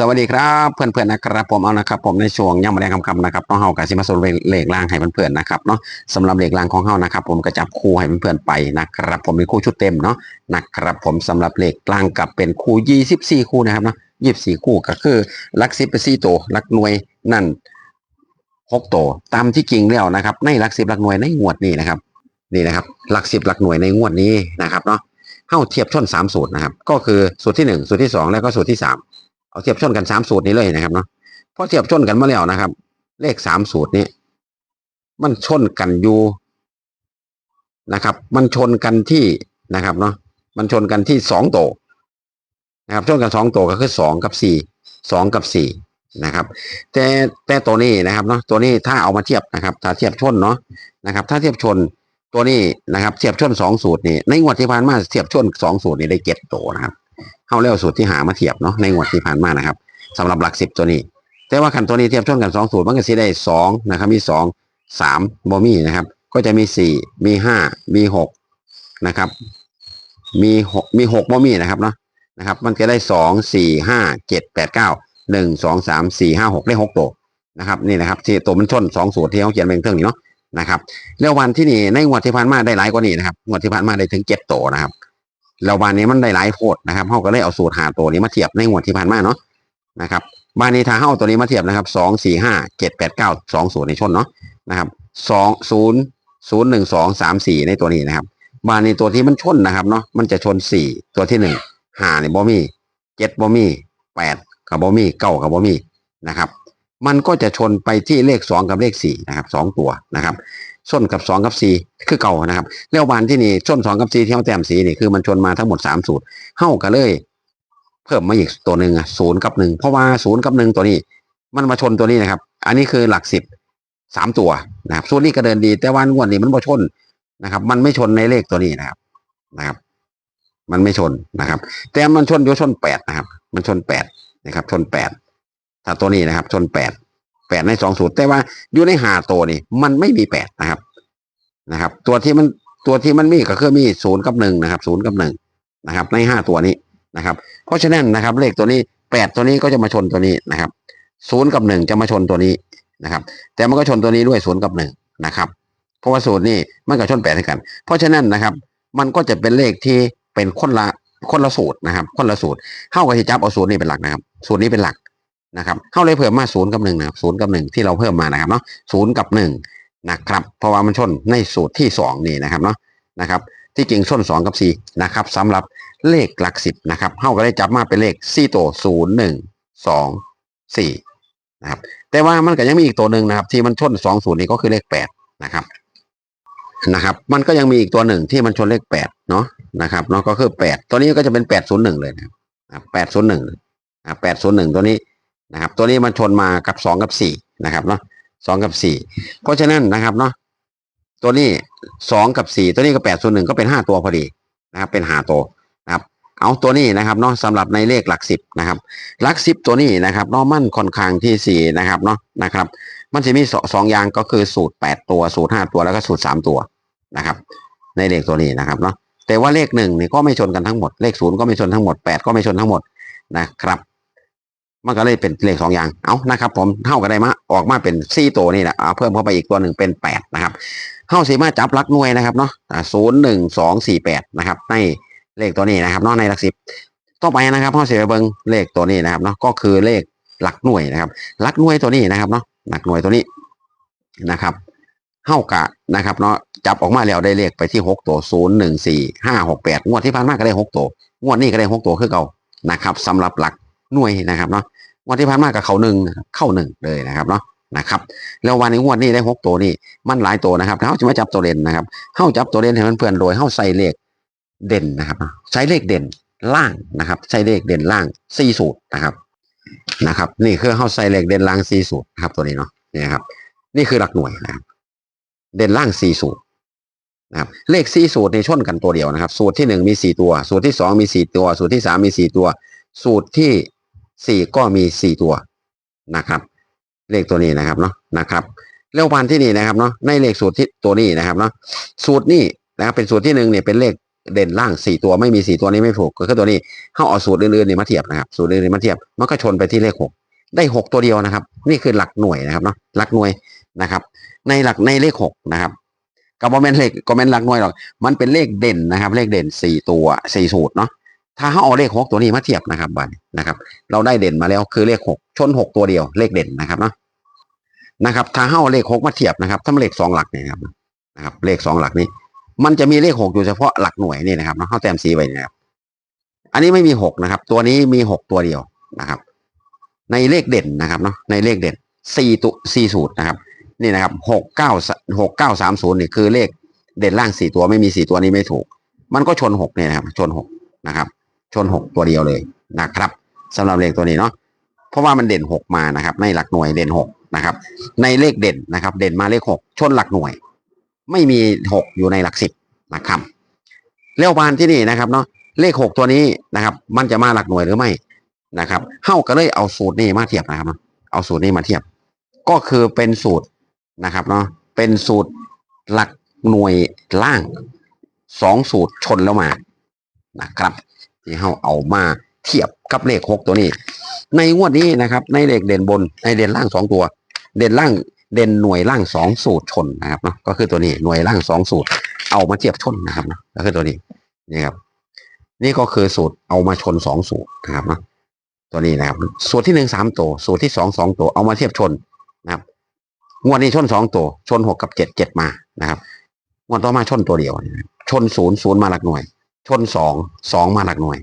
สวัสดีครับเพื่อนๆนะครับผมเอานะครับผมในช่วงย่ำมาแรงคำๆนะครับน้องเฮากับซิมาโซนเลขล่างให้เพื่อนๆนะครับเนาะสำหรับเลขล่างของเฮานะครับผมก็จับคู่ให้เพื่อนๆไปนะครับผมเป็นคู่ชุดเต็มเนาะนะครับผมสำหรับเลขล่างกับเป็นคู่ 24 คู่นะครับเนาะ24 คู่ก็คือลักสิบเป็นสี่ตัวลักหน่วยนั่นหกตัวตามที่จริงแล้วนะครับในลักสิบลักหน่วยในงวดนี้นะครับนี่นะครับลักสิบลักหน่วยในงวดนี้นะครับเนาะเฮาเทียบชนสามสูตรนะครับก็คือสูตรที่หนึ่งสูตรที่สองแล้วก็สูตรที่สาม เอาเทียบชนกันสามสูตรนี้เลยนะครับเนาะพอเทียบชนกันมาแล้วนะครับ เลขสามสูตรนี้ มันชนกันอยู่นะครับ มันชนกันที่นะครับเนาะมันชนกันที่สองโตนะครับชนกันสองโตก็คือสองกับสี่สองกับสี่นะครับ แต่แต่ตัวนี้นะครับเนาะตัวนี้ถ้าเอามาเทียบนะครับ ถ้าเทียบชนเนาะนะครับ ถ้าเทียบชนตัวนี้นะครับเทียบชนสองสูตรนี่ในงวดที่ผ่านมาเทียบชนสองสูตรนี่ได้เจ็ดโตนะครับ เข้าเรียกว่าสูตรที่หามาเทียบเนาะในงวดที่ผ่านมานะครับสำหรับหลักสิบตัวนี้ แต่ว่าขันตัวนี้เทียบชนกันสองสูตรมันก็สิได้สองนะครับ มีสองสามบอมี่นะครับ ก็จะมีสี่มีห้ามีหกนะครับ มีหกมีหกบอมี่นะครับเนาะนะครับ มันจะได้สองสี่ห้าเจ็ดแปดเก้าหนึ่งสองสามสี่ห้าหกได้หกตัวนะครับนี่นะครับที่ตัวมันชนสองสูตรที่เขาเขียนเป็นเครื่องนี้เนาะนะครับแล้ววันที่นี่ในงวดที่ผ่านมาได้หลายกว่านี้นะครับงวดที่ผ่านมาได้ถึงเจ็ดตัวนะครับ แล้วบ้านนี้มันได้หลายโพดนะครับเขาก็เลยเอาสูตรหาตัวนี้มาเทียบในงวดที่ผ่านมาเนาะนะครับบ้านนี้ถ้าเข้าตัวนี้มาเทียบนะครับสองสี่ห้าเจ็ดแปดเก้าสองศูนย์ในชนเนาะนะครับสองศูนย์ศูนย์หนึ่งสองสามสี่ในตัวนี้นะครับบ้านนี้ตัวที่มันชนนะครับเนาะมันจะชนสี่ตัวที่หนึ่งห้าในบอมี่เจ็ดบอมี่แปดกับบอมี่เก้ากับบอมี่นะครับ มันก็จะชนไปที่เลขสองกับเลขสี่นะครับสองตัวนะครับ ส้นกับสองกับสี่คือเก่านะครับแล้ววันที่นี่ส้นสองกับสี่ที่เขาแต้มสีนี่คือมันชนมาทั้งหมดสามสูตรเท่ากันเลย เพิ่มมาอีกตัวหนึ่งอะศูนย์กับหนึ่งเพราะว่าศูนย์กับหนึ่งตัวนี้ มันมาชนตัวนี้นะครับ อันนี้คือหลักสิบสามตัวนะครับส่วนนี้ก็เดินดี แต่วันงวดนี้มันมาชนนะครับ มันไม่ชนในเลขตัวนี้นะครับนะครับ มันไม่ชนนะครับ แต่มันชนอยู่ชนแปดนะครับ มันชนแปดนะครับ ชนแปดถ้าตัวนี้นะครับ ชนแปด แปดในสองสูตร แต่ว่าอยู่ในหาตัวนี่มันไม่มีแปดนะครับนะครับ ตัวที่มันตัวที่มันมีก็คือมีศูนย์กับหนึ่งนะครับศูนย์กับหนึ่งนะครับ ในห้าตัวนี้นะครับ เพราะฉะนั้นนะครับ เลขตัวนี้แปดตัวนี้ก็จะมาชนตัวนี้นะครับศูนย์กับหนึ่งจะมาชนตัวนี้นะครับ แต่มันก็ชนตัวนี้ด้วยศูนย์กับหนึ่งนะครับเพราะว่าสูตรนี้มันก็ชนแปดด้วยกัน เพราะฉะนั้นนะครับ มันก็จะเป็นเลขที่เป็นคนละคนละสูตรนะครับ คนละสูตรเข้ากับที่จับเอาสูตรนี้เป็นหลักนะครับ สูตรนี้เป็นหลัก นะครับเข้าเลยเพิ่มมาศูนย์กับหนึ่งนะครับศูนย์กับหนึ่งที่เราเพิ่มมานะครับเนาะศูนย์กับหนึ่งนะครับเพราะว่ามันชนในสูตรที่สองนี่นะครับเนาะนะครับที่จริงชนสองกับสี่นะครับสำหรับเลขหลักสิบนะครับเฮาก็ได้จับมาเป็นเลขสี่ตัวศูนย์หนึ่งสองสี่นะครับแต่ว่ามันก็ยังมีอีกตัวหนึ่งนะครับ ที่มันชนสองศูนย์นี่ก็คือเลขแปดนะครับนะครับ มันก็ยังมีอีกตัวหนึ่งที่มันชนเลขแปดเนาะนะครับเนาะก็คือแปดตัวนี้ก็จะเป็นแปดศูนย์หนึ่งเลยนะครับแปดศูนย์หนึ่งแปดศูนย์หนึ่งตัวนี้ นะครับ ตัวนี้มันชนมากับสองกับสี่นะครับเนาะสองกับสี่เพราะฉะนั้นนะครับเนาะตัวนี้สองกับสี่ตัวนี้ก็แปดส่วนหนึ่งก็เป็นห้าตัวพอดีนะครับ เป็นหาตัวนะครับ เอาตัวนี้นะครับเนาะสำหรับในเลขหลักสิบนะครับหลักสิบตัวนี้นะครับเนาะมันค่อนข้างที่สี่นะครับเนาะนะครับ มันจะมีสสองอย่างก็คือสูตรแปดตัวสูตรห้าตัวแล้วก็สูตรสามตัวนะครับ ในเลขตัวนี้นะครับเนาะแต่ว่าเลขหนึ่งนี่ก็ไม่ชนกันทั้งหมด เลขศูนย์ก็ไม่ชนทั้งหมดแปดก็ไม่ชนทั้งหมดนะครับ มันก็เลยเป็นเลขสองอย่าง เอานะครับ ผมเท่ากันได้มาออกมาเป็นสี่ตัวนี่แหละเอาเพิ่มเข้าไปอีกตัวหนึ่งเป็นแปดนะครับเท่าสีมาจับลักหน่วยนะครับเนาะศูนย์หนึ่งสองสี่แปดนะครับในเลขตัวนี้นะครับเนาะในหลักสิบต่อไปนะครับเท่าสียเบิงเลขตัวนี้นะครับเนาะก็คือเลขหลักหน่วยนะครับหลักหน่วยตัวนี้นะครับเนาะหลักหน่วยตัวนี้นะครับเท่ากะนะครับเนาะจับออกมาแล้วได้เลขไปที่หกตัวศูนย์หนึ่งสี่ห้าหกแปดงวดที่ผ่านมาก็ได้หกตัวงวดนี้ก็ได้หกตัวคือเก่านะครับสำหรับหลักหน่วยนะครับเนาะ วันที่ผ่านมากับเขาหนึ่งเข้าหนึ่งเลยนะครับเนาะนะครับแล้ววันนี้งวดนี้ได้หกตัวนี่มันหลายตัวนะครับเขาจะมาจับตัวเด่นนะครับเข้าจับตัวเด่นให้มันเพื่อนโดยเข้าใส่เลขเด่นนะครับใช้เลขเด่นล่างนะครับ ใช้เลขเด่นล่างสี่สูตรนะครับนะครับ นี่คือเข้าใส่เลขเด่นล่างสี่สูตรครับตัวนี้เนาะนี่ครับ นี่คือหลักหน่วยนะครับเด่นล่างสี่สูตรนะครับเลขสี่สูตรในชนกันตัวเดียวนะครับ สูตรที่หนึ่งมีสี่ตัว สูตรที่สองมีสี่ตัว สูตรที่สามมีสี่ตัว สูตรที่ สี่ก็มีสี่ตัวนะครับ เลขตัวนี้นะครับเนาะนะครับเลขวันที่นี่นะครับเนาะในเลขสูตรที่ตัวนี้นะครับเนาะสูตรนี้นะครับเป็นสูตรที่หนึ่งเนี่ยเป็นเลขเด่นล่างสี่ตัวไม่มีสี่ตัวนี้ไม่ถูกก็คือตัวนี้เข้าเอาสูตรอื่นๆนี่มาเทียบนะครับสูตรอื่นๆมาเทียบมันก็ชนไปที่เลขหกได้หกตัวเดียวนะครับ นี่คือหลักหน่วยนะครับเนาะหลักหน่วยนะครับ ในหลักในเลขหกนะครับกับโมเมนเลขก็เมนหลักหน่วยหรอกมันเป็นเลขเด่นนะครับ เลขเด่นสี่ตัวสี่สูตรเนาะ ถ้าเขาเอาเลขหกตัวนี้มาเทียบนะครับบันนะครับ เราได้เด่นมาแล้วคือเลขหกชนหกตัวเดียวเลขเด่นนะครับเนาะนะครับ ถ้าเขาเอาเลขหกมาเทียบนะครับถ้าเลขสองหลักเนี่ยนะครับนะครับ เลขสองหลักนี้ มันจะมีเลขหกอยู่เฉพาะหลักหน่วยนี่นะครับเนาะเขาแต้มสีไว้นยนะครับ อันนี้ไม่มีหกนะครับ ตัวนี้มีหกตัวเดียวนะครับ ในเลขเด่นนะครับเนาะในเลขเด่นสี่ตัวสี่สูตรนะครับนี่นะครับหกเก้าหกเก้าสามศูนย์นี่คือเลขเด่นล่างสี่ตัวไม่มีสี่ตัวนี้ไม่ถูก มันก็ชนหกเนี่ยนะครับ ชนหกนะครับ ชนหกตัวเดียวเลยนะครับสำหรับเลขตัวนี้เนาะเพราะว่ามันเด่นหกมานะครับ ในหลักหน่วยเด่นหกนะครับ ในเลขเด่นนะครับ เด่นมาเลขหกชนหลักหน่วย ไม่มีหกอยู่ในหลักสิบนะครับเลขบานที่นี่นะครับเนาะเลขหกตัวนี้นะครับ มันจะมาหลักหน่วยหรือไม่นะครับเฮ้าก็เลยเอาสูตรนี้มาเทียบนะครับเนาะเอาสูตรนี้มาเทียบ ก็คือเป็นสูตรนะครับเนาะเป็นสูตรหลักหน่วยล่างสองสูตรชนแล้วมานะครับ ที่เฮาเอามาเทียบกับเลขหกตัวนี้ ในงวดนี้นะครับ ในเลขเด่นบนในเด่นล่างสองตัว เด่นล่างเด่นหน่วยล่างสองสูตรชนนะครับเนาะก็คือตัวนี้หน่วยล่างสองสูตร เอามาเทียบชนนะครับเนาะก็คือตัวนี้นี่ครับ นี่ก็คือสูตรเอามาชนสองสูตรนะครับเนาะตัวนี้นะครับ สูตรที่หนึ่งสามตัว สูตรที่สองสองตัวเอามาเทียบชนนะครับงวดนี้ชนสองตัว ชนหกกับเจ็ดเจ็ดมานะครับงวดต่อมาชนตัวเดียว ชนศูนย์ศูนย์มาหลักหน่วย ชนสองสองมาหลักหน่วย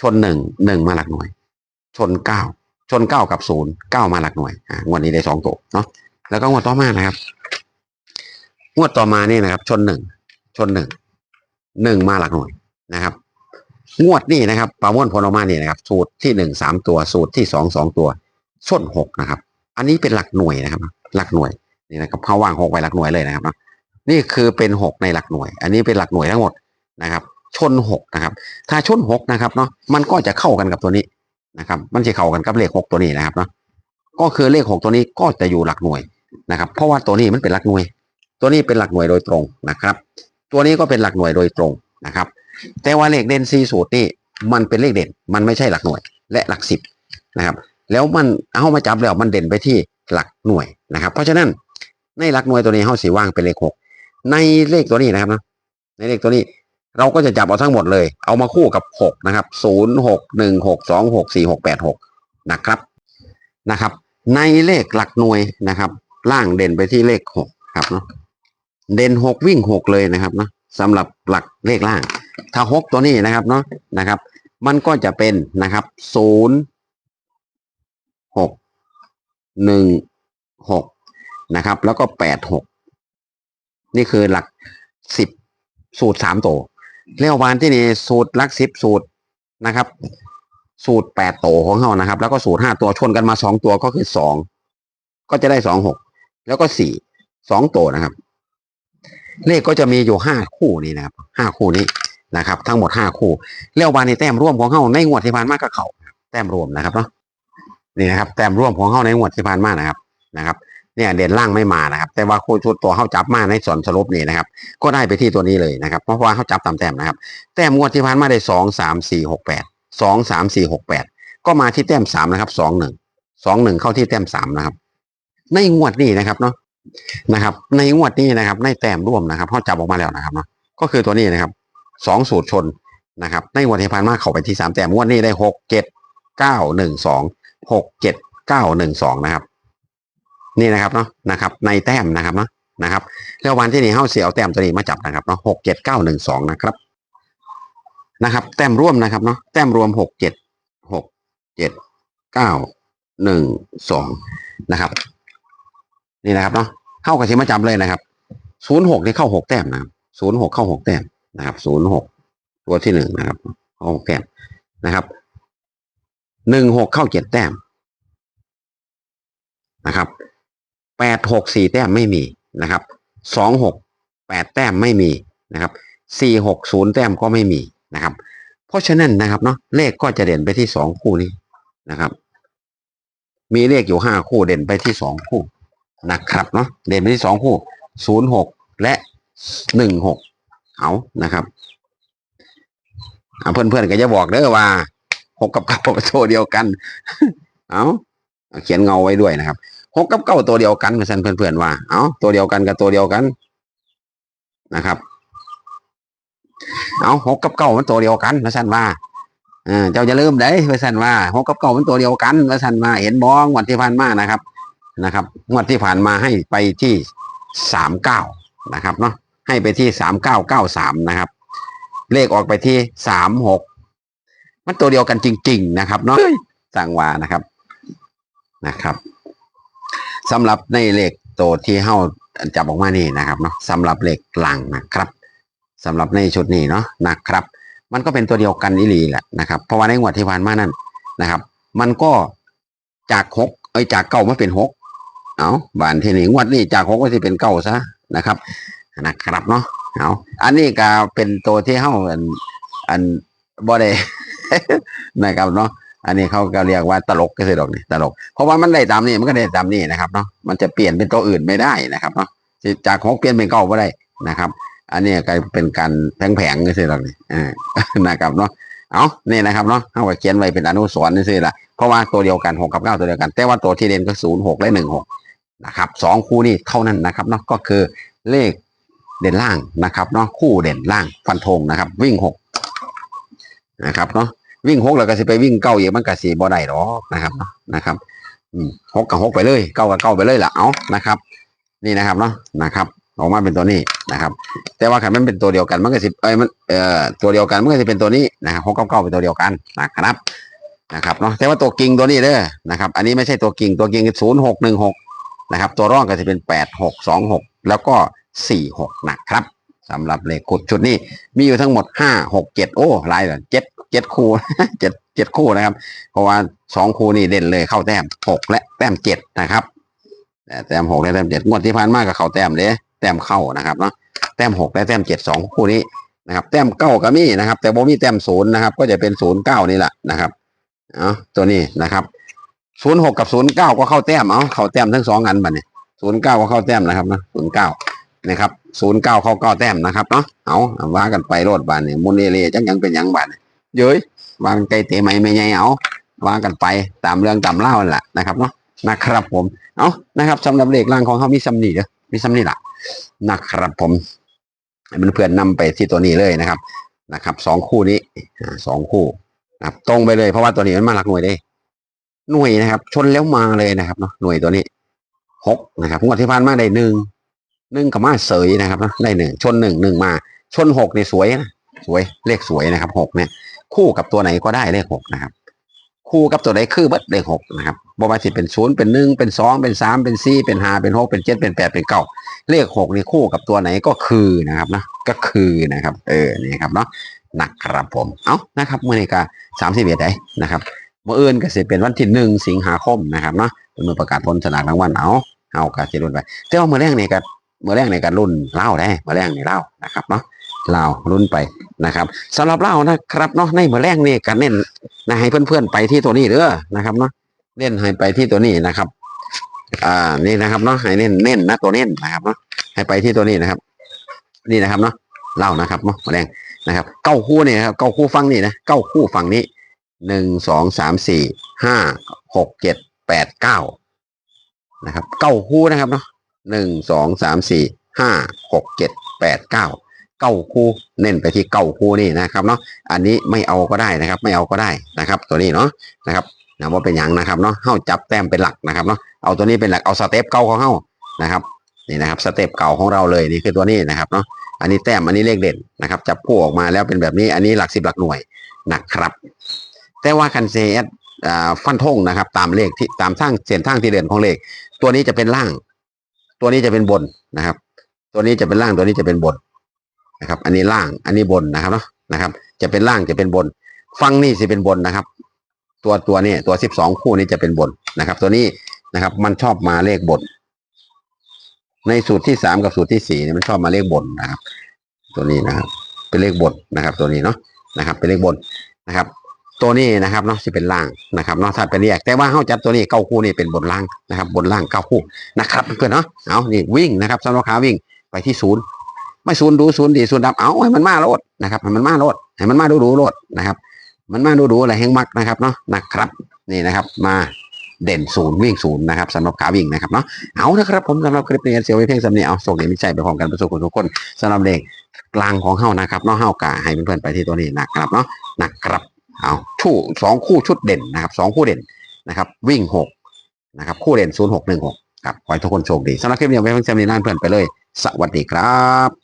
ชนหนึ่งหนึ่งมาหลักหน่วย ชนเก้าชนเก้ากับศูนย์เก้ามาหลักหน่วยอ่างวดนี้ได้สองตัวเนาะแล้วก็งวดต่อมานะครับ งวดต่อมานี่นะครับ ชนหนึ่งชนหนึ่งหนึ่งมาหลักหน่วยนะครับ งวดนี้นะครับประมวลผลออกมาเนี่ยนะครับ สูตรที่หนึ่งสามตัว สูตรที่สองสองตัวชนหกนะครับ อันนี้เป็นหลักหน่วยนะครับ หลักหน่วยนี่นะครับเขาวางหกไว้หลักหน่วยเลยนะครับนี่คือเป็นหกในหลักหน่วย อันนี้เป็นหลักหน่วยทั้งหมดนะครับ ชนหกนะครับ ถ้าชนหกนะครับเนาะมันก็จะเข้ากันกับตัวนี้นะครับ มันจะเข้ากันกับเลขหกตัวนี้นะครับเนาะก็คือเลขหกตัวนี้ก็จะอยู่หลักหน่วยนะครับ เพราะว่าตัวนี้มันเป็นหลักหน่วย ตัวนี้เป็นหลักหน่วยโดยตรงนะครับ ตัวนี้ก็เป็นหลักหน่วยโดยตรงนะครับ แต่ว่าเลขเด่นซีสูตรนี่มันเป็นเลขเด่น มันไม่ใช่หลักหน่วย และหลักสิบนะครับ แล้วมันเอามาจับแล้วมันเด่นไปที่หลักหน่วยนะครับ เพราะฉะนั้นในหลักหน่วยตัวนี้เขาสีว่างเป็นเลขหกในเลขตัวนี้นะครับนะในเลขตัวนี้ เราก็จะจับเอาทั้งหมดเลย เอามาคู่กับหกนะครับศูนย์หกหนึ่งหกสองหกสี่หกแปดหกนะครับนะครับ ในเลขหลักหน่วยนะครับ ล่างเด่นไปที่เลขหกครับเนาะเด่นหกวิ่งหกเลยนะครับเนาะสำหรับหลักเลขล่าง ถ้าหกตัวนี้นะครับเนาะนะครับ มันก็จะเป็นนะครับศูนย์หกหนึ่งหกนะครับ แล้วก็แปดหกนี่คือหลักสิบสูตรสามตัว เรียกวานที่นี่สูตรลักสิบสูตรนะครับ สูตรแปดตัวของเขานะครับ แล้วก็สูตรห้าตัวชนกันมาสองตัวก็คือสองก็จะได้สองหกแล้วก็สี่สองตัวนะครับ เลขก็จะมีอยู่ห้าคู่นี่นะครับห้าคู่นี้นะครับ ทั้งหมดห้าคู่เรียกวานในแต้มร่วมของเขาในงวดที่ผ่านมาก็เขาแต้มรวมนะครับเนาะนี่นะครับ แต้มร่วมของเขาในงวดที่ผ่านมานะครับนะครับ เนี่ยเด่นล่างไม่มานะครับ แต่ว่าคู่ชุดตัวเข้าจับมาในส่วนสรุปนี่นะครับ ก็ได้ไปที่ตัวนี้เลยนะครับ เพราะว่าเข้าจับตามแต้มนะครับ แต้มงวดที่ผ่านมาได้สองสามสี่หกแปดสองสามสี่หกแปดก็มาที่แต้มสามนะครับสองหนึ่งสองหนึ่งเข้าที่แต้มสามนะครับ ในงวดนี้นะครับเนาะนะครับ ในงวดนี้นะครับ ในแต้มร่วมนะครับเข้าจับออกมาแล้วนะครับเนาะก็คือตัวนี้นะครับสองสูตรชนนะครับ ในงวดที่ผ่านมาเข้าไปที่สามแต้มงวดนี้ได้หกเจ็ดเก้าหนึ่งสองหกเจ็ดเก้าหนึ่งสองนะครับ นี่นะครับเนาะนะครับในแต้มนะครับเนาะนะครับแล้ววันที่นี่เฮาเสียเอาแต้มตัวนี้มาจับนะครับเนาะหกเจ็ดเก้าหนึ่งสองนะครับนะครับแต้มร่วมนะครับเนาะแต้มรวมหกเจ็ดหกเจ็ดเก้าหนึ่งสองนะครับ นี่นะครับเนาะเข้ากับที่มาจับเลยนะครับศูนย์หกนี่เข้าหกแต้มนะครับศูนย์หกเข้าหกแต้มนะครับศูนย์หกตัวที่หนึ่งนะครับเข้าหกแต้มนะครับหนึ่งหกเข้าเจ็ดแต้มนะครับ แปดหกสี่แต้มไม่มีนะครับสองหกแปดแต้มไม่มีนะครับสี่หกศูนย์แต้มก็ไม่มีนะครับ เพราะฉะนั้นนะครับเนาะเลขก็จะเด่นไปที่สองคู่นี้นะครับ มีเลขอยู่ห้าคู่เด่นไปที่สองคู่นะครับเนาะเด่นไปที่สองคู่ศูนย์หกและหนึ่งหกเอานะครับเพื่อนเพื่อนๆก็จะบอกเด้อว่าหกกับเก้าเป็นตัวเดียวกัน เอาเขียนเงาไว้ด้วยนะครับ หกกับเก้าตัวเดียวกันเพื่อนเพื่อนๆว่า เอาตัวเดียวกันกับตัวเดียวกันนะครับ เอาหกกับเก้ามันตัวเดียวกันเพื่นว่าเออเจ้าจะลืมได้เพื่นว่าหกกับเก้ามันตัวเดียวกันเพื่นว่าเห็นบ้องวันที่ผ่านมานะครับ นะครับงวดที่ผ่านมาให้ไปที่สามเก้านะครับเนาะให้ไปที่สามเก้าเก้าสามนะครับ เลขออกไปที่สามหกมันตัวเดียวกันจริง ๆ นะครับเนาะสั่งวานะครับนะครับ สำหรับในเหลขตัวที่เฮาจับออกมานี่นะครับเนาะสำหรับเหลขหลังนะครับสำหรับในชุดนี้เนาะนะครับ มันก็เป็นตัวเดียวกันอีหลีแหละนะครับเพราะว่าในงวดที่ผ่านมานั่นนะครับ มันก็จากหกเอ้จากเก้ามาเป็นหกเอาบานที่นี่งวดนี้จากหกก็จะเป็นเก้าซะนะครับนะครับเนาะเอาอันนี้ก็เป็นตัวที่เฮาอันอันบ่ได้นะครับเนาะ อันนี้เขาก็เรียกว่าตลกก็คือดอกนี่ตลก เพราะว่ามันได้ตามนี้มันก็ได้ตามนี้นะครับเนาะมันจะเปลี่ยนเป็นตัวอื่นไม่ได้นะครับเนาะจากหกเปลี่ยนเป็นเก้าก็ได้นะครับ อันนี้ก็เป็นการแผงๆก็คือดอกนี่อ่านะครับเนาะเอานี่นะครับเนาะเขาก็เขียนไว้เป็นอนุสรณ์นี่สิละเพราะว่าตัวเดียวกันหกกับเก้าตัวเดียวกัน แต่ว่าตัวที่เด่นก็ศูนย์หกและหนึ่งหกนะครับสองคู่นี้เท่านั้นนะครับเนาะก็คือเลขเด่นล่างนะครับเนาะคู่เด่นล่างฟันธงนะครับ วิ่งหกนะครับเนาะ วิ่งหกแล้วก็สิไปวิ่งเก้าอีกมันก็สีบ่ได้หรอกนะครับนะครับหกกับหกไปเลยเก้ากับเก้าไปเลยละเอานะครับ นี่นะครับเนาะนะครับออกมาเป็นตัวนี้นะครับ แต่ว่าขันมันเป็นตัวเดียวกันมันก็สิเอ้ยมันเอ่อตัวเดียวกันมันก็จะเป็นตัวนี้นะครับหกกับเก้าเป็นตัวเดียวกันนะครับนะครับเนาะแต่ว่าตัวกิ่งตัวนี้เด้อนะครับ อันนี้ไม่ใช่ตัวกิ่งตัวกิ่งศูนย์หกหนึ่งหกนะครับ ตัวร่องก็จะเป็นแปดหกสองหกแล้วก็สี่หกนะครับ สำหรับเลขกดชุดนี้มีอยู่ทั้งหมดห้าหกเจ็ดโอ้หลายเลยเจ็ดเจ็ดคู่เจ็ดเจ็ดคู่นะครับ เพราะว่าสองคู่นี่เด่นเลยเข้าแต้มหกและแต้มเจ็ดนะครับแต่แต้มหกและแต้มเจ็ดงวดที่ผ่านมากับเข้าแต้มเลยแต้มเข้านะครับเนาะแต้มหกและแต้มเจ็ดสองคู่นี้นะครับ แต้มเก้าก็มีนะครับ แต่โบมีแต้มศูนย์นะครับ ก็จะเป็นศูนย์เก้านี่แหละนะครับเอาตัวนี้นะครับศูนย์หกกับศูนย์เก้าก็เข้าแต้มเอาเข้าแต้มทั้งสองอันบัดเนี่ยศูนย์เก้าก็เข้าแต้มนะครับนะศูนย์เก้า นะครับศูนย์เก้าเข้าเก้าแต้มนะครับเนาะเอาว่ากันไปโลดบานเนี่ยมุนเอเล่จังยังเป็นยังบานเยเย้ยวางไกลเตะไม่ไม่ใหญ่เอาว่ากันไปตามเรื่องตามเล่ากันแหละนะครับเนาะนะครับผมเอานะครับสำหรับเลขล่างของเขามีซัมนี่เด้อมีซัมนี่ละนะครับผมมันเพื่อนนำไปที่ตัวนี้เลยนะครับนะครับสองคู่นี้สองคู่นะครับตรงไปเลยเพราะว่าตัวนี้มันมาหลักหน่วยได้ หน่วยนะครับ ชนแล้วมาเลยนะครับเนาะหน่วยตัวนี้หกนะครับงวดที่ผ่านมาได้หนึ่ง หนึ่งกับมาเสยนะครับเนาะได้หนึ่งชนหนึ่งหนึ่งมา ชนหกนี่สวยนะสวยเลขสวยนะครับหกเนี่ย คู่กับตัวไหนก็ได้เลขหกนะครับ คู่กับตัวไหนคือเบิดเลขหกนะครับบ่ว่าสิเป็นศูนย์เป็นหนึ่งเป็นสองเป็นสามเป็นสี่เป็นห้าเป็นหกเป็นเจ็ดเป็นแปดเป็นเก้าเลขหกนี่คู่กับตัวไหนก็คือนะครับนะก็คือนะครับ เออนี่ครับเนาะนะครับผมเอานะครับเมื่อนี้ก็สามสิบเอ็ดได้นะครับเมื่อเอื่นก็สิเป็นวันที่หนึ่งสิงหาคมนะครับเนาะเป็นมือประกาศผลสลากรางวัลเอาเอากาสิรุ่นไปแต่ว่าเมื่อแรกนี่ก็ เมื่อแรกนี่ก็รุ่นเล่าได้เมื่อแรกนี่เล่านะครับเนาะเล่ารุ่นไปนะครับสำหรับเล่านะครับเนาะในเมื่อแรกนี่ก็เน้นนะให้เพื่อนๆไปที่ตัวนี้เด้อนะครับเนาะเน้นให้ไปที่ตัวนี้นะครับ อ่านี่นะครับเนาะให้เน้นเน้นนะตัวเน้นนะครับเนาะให้ไปที่ตัวนี้นะครับ นี่นะครับเนาะเล่านะครับเนาะเมื่อแรกนะครับเก้าคู่นี่นะครับเก้าคู่ฟังนี่นะเก้าคู่ฝั่งนี้หนึ่งสองสามสี่ห้าหกเจ็ดแปดเก้านะครับเก้าคู่นะครับเนาะ หนึ่งสองสามสี่ห้าหกเจ็ดแปดเก้าเก้าคู่เน้นไปที่เก้าคู่นี่นะครับเนาะอันนี้ไม่เอาก็ได้นะครับ ไม่เอาก็ได้นะครับ ตัวนี้เนาะนะครับนะว่าเป็นอย่างนะครับเนาะเข้าจับแต้มเป็นหลักนะครับเนาะเอาตัวนี้เป็นหลักเอาสเต็ปเก่าของเข้านะครับนี่นะครับสเต็ปเก่าของเราเลยนี่คือตัวนี้นะครับเนาะอันนี้แต้มอันนี้เลขเด่นนะครับจับคู่ออกมาแล้วเป็นแบบนี้อันนี้หลักสิบหลักหน่วยนะครับ แต่ว่าคันเซสอ่าฟันธงนะครับ ตามเลขที่ตามทางเส้นทางที่เด่นของเลข ตัวนี้จะเป็นล่าง ตัวนี้จะเป็นบนนะครับ ตัวนี้จะเป็นล่างตัวนี้จะเป็นบนนะครับ อันนี้ล่างอันนี้บนนะครับเนาะนะครับ จะเป็นล่างจะเป็นบน ฟังนี่จะเป็นบนนะครับ ตัวตัวนี้ตัวสิบสองคู่นี้จะเป็นบนนะครับ ตัวนี้นะครับ มันชอบมาเลขบน ในสูตรที่สามกับสูตรที่สี่เนี่ยมันชอบมาเลขบนนะครับ ตัวนี้นะครับ เป็นเลขบนนะครับ ตัวนี้เนาะนะครับ เป็นเลขบนนะครับ ตัวนี้นะครับเนาะที่เป็นล่างนะครับเนาะถ้าเป็นแยกแต่ว่าเขาจัดตัวนี้เก้าคู่นี่เป็นบนล่างนะครับ บนล่างเก้าคู่นะครับเพื่อนเนาะเอานี่วิ่งนะครับสำหรับขาวิ่งไปที่ศูนย์ไม่ศูนย์ดูศูนย์ดีศูนย์ดับเอาให้มันมาโลดนะครับให้มันมาโลดให้มันมาดูดูโลดนะครับ มันมาดูดูอะไรแห้งมักนะครับเนาะนะครับนี่นะครับมาเด่นศูนย์วิ่งศูนย์นะครับสำหรับขาวิ่งนะครับเนาะเอานะครับผมสำหรับคลิปนี้เสียวไว้เพียงสำเนียเอาส่งเด็กมิจฉยไปพร้อมกันประสบผลทุกคนสำหรับเด็กกลางของเฮานะครับเนาะเฮากะให้เพื่อนๆไปที่ตัวนี้นะครับเนาะนะครับ เอาชู่สองคู่ชุดเด่นนะครับสองคู่เด่นนะครับ วิ่งหกนะครับ คู่เด่นศูนย์หกหนึ่งหกครับขอให้ทุกคนโชคดีสำหรับคลิปนี้ไว้เพียงสำเนียงเพื่อนไปเลย สวัสดีครับ